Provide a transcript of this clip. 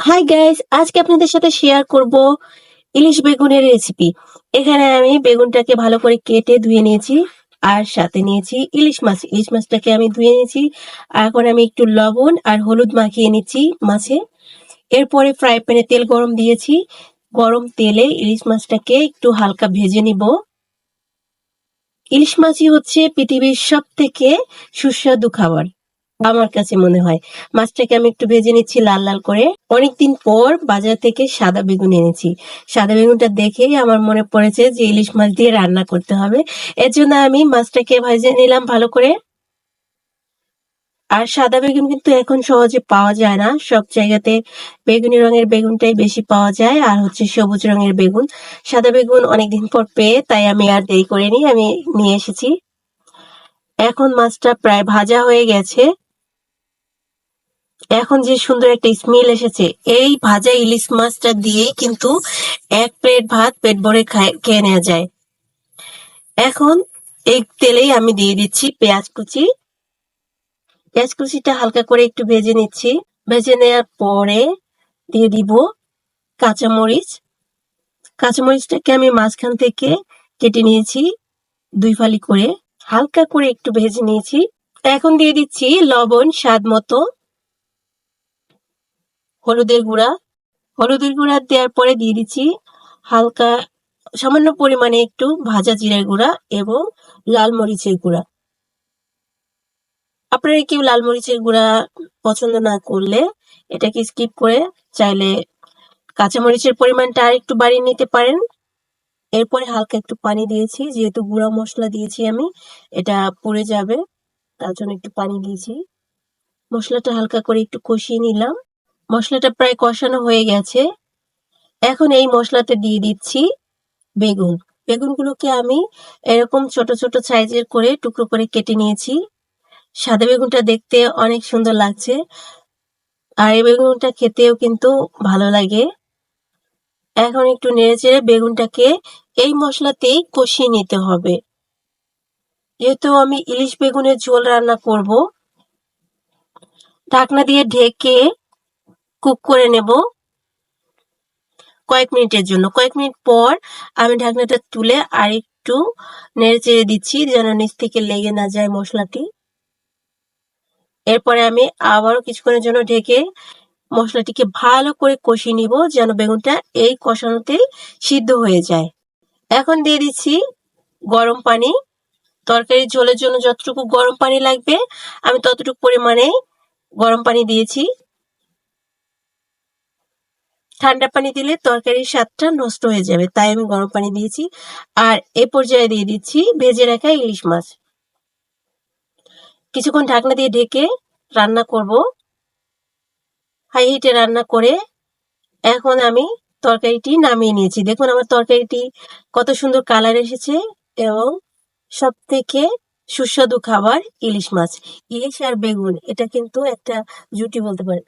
Hi guys আজকে আপনাদের সাথে শেয়ার করব ইলিশ বেগুনের রেসিপি এখানে আমি বেগুনটাকে ভালো করে কেটে ধুয়ে নিয়েছি, আর সাথে নিয়েছি ইলিশ মাছ। ইলিশ মাছটাকে আমি ধুয়ে নিয়েছি এখন আমি একটু লবণ আর হলুদ মাখিয়ে নিচ্ছি মাছে। এরপরে ফ্রাই প্যানে তেল গরম দিয়েছি। গরম তেলে ইলিশ মাছটাকে একটু হালকা ভেজে নিব। ইলিশ মাছই হচ্ছে পৃথিবীর সব থেকে সুস্বাদু খাবার। আমার কাছে মনে হয়। মাছটাকে আমি একটু ভেজে নিচ্ছি লাল লাল করে। অনেকদিন পর বাজার থেকে সাদা বেগুন এনেছি। সাদা বেগুনটা দেখেই আমার মনে পড়েছে যে ইলিশ মাছ দিয়ে রান্না করতে হবে। এর জন্য আমি মাছটাকে ভেজে নিলাম ভালো করে। আর সাদা বেগুন কিন্তু এখন সহজে পাওয়া যায় না। সব জায়গাতে বেগুনি রঙের বেগুনটাই বেশি পাওয়া যায়, আর হচ্ছে সবুজ রঙের বেগুন। সাদা বেগুন অনেকদিন পর পেয়ে তাই আমি আর দেরি করিনি, আমি নিয়ে এসেছি। এখন মাছটা প্রায় ভাজা হয়ে গেছে। এখন যে সুন্দর একটা স্মেল এসেছে, এই ভাজা ইলিশ মাছটা দিয়েই কিন্তু এক প্লেট ভাত পেট ভরে খায়- নেওয়া যায়। এখন এই তেলেই আমি দিয়ে দিচ্ছি পেঁয়াজ কুচি। পেঁয়াজ কুচিটা হালকা করে একটু ভেজে নিচ্ছি। ভেজে নেওয়ার পরে দিয়ে দিব কাঁচামরিচ। কাঁচামরিচটাকে আমি মাঝখান থেকে কেটে নিয়েছি দুই ফালি করে। হালকা করে একটু ভেজে নিয়েছি। এখন দিয়ে দিচ্ছি লবণ স্বাদ মতো। হলুদের গুঁড়া। হলুদের গুঁড়া দেওয়ার পরে দিয়ে দিচ্ছি হালকা সামান্য পরিমাণে একটু ভাজা জিরার গুঁড়া এবং লাল মরিচের গুঁড়া। আপনারা কেউ লাল মরিচের গুঁড়া পছন্দ না করলে এটাকে স্কিপ করে চাইলে কাঁচা মরিচের পরিমাণটা আর একটু বাড়িয়ে নিতে পারেন। এরপরে হালকা একটু পানি দিয়েছি, যেহেতু গুঁড়া মশলা দিয়েছি আমি, এটা পড়ে যাবে, তার জন্য একটু পানি দিয়েছি। মশলাটা হালকা করে একটু কষিয়ে নিলাম। মশলাটা প্রায় কষানো হয়ে গেছে। এখন এই মশলাতে দিয়ে দিচ্ছি বেগুন। বেগুনগুলোকে আমি এরকম ছোট ছোট সাইজের করে টুকরো করে কেটে নিয়েছি। সাদা বেগুনটা দেখতে অনেক সুন্দর লাগছে। আর এই বেগুনটা খেতেও কিন্তু ভালো লাগে। এখন একটু নেড়ে চেড়ে বেগুনটাকে এই মশলাতেই কষিয়ে নিতে হবে। যেহেতু আমি ইলিশ বেগুনের ঝোল রান্না করব, ঢাকনা দিয়ে ঢেকে কুক করে নেব কয়েক মিনিটের জন্য। কয়েক মিনিট পর আমি ঢাকনাটা তুলে আর একটু নেড়ে চেড়ে দিচ্ছি যেন নিচ থেকে লেগে না যায় মশলাটি। এরপরে আমি আবারও কিছুক্ষণের জন্য ঢেকে মশলাটিকে ভালো করে কষিয়ে নিব যেন বেগুনটা এই কষানোতেই সিদ্ধ হয়ে যায়। এখন দিয়ে দিচ্ছি গরম পানি। তরকারি ঝোলের জন্য যতটুকু গরম পানি লাগবে, আমি ততটুকু পরিমাণে গরম পানি দিয়েছি। ঠান্ডা পানি দিলে তরকারির স্বাদটা নষ্ট হয়ে যাবে, তাই আমি গরম পানি দিয়েছি। আর এ পর্যায়ে দিয়ে দিচ্ছি ভেজে রাখা ইলিশ মাছ। কিছুক্ষণ ঢাকনা দিয়ে ঢেকে রান্না করব। হাই হিটে রান্না করে এখন আমি তরকারিটি নামিয়ে নিয়েছি। দেখুন, আমার তরকারিটি কত সুন্দর কালার এসেছে এবং সব থেকে সুস্বাদু খাবার ইলিশ মাছ। ইলিশ আর বেগুন, এটা কিন্তু একটা জুটি বলতে পারেন।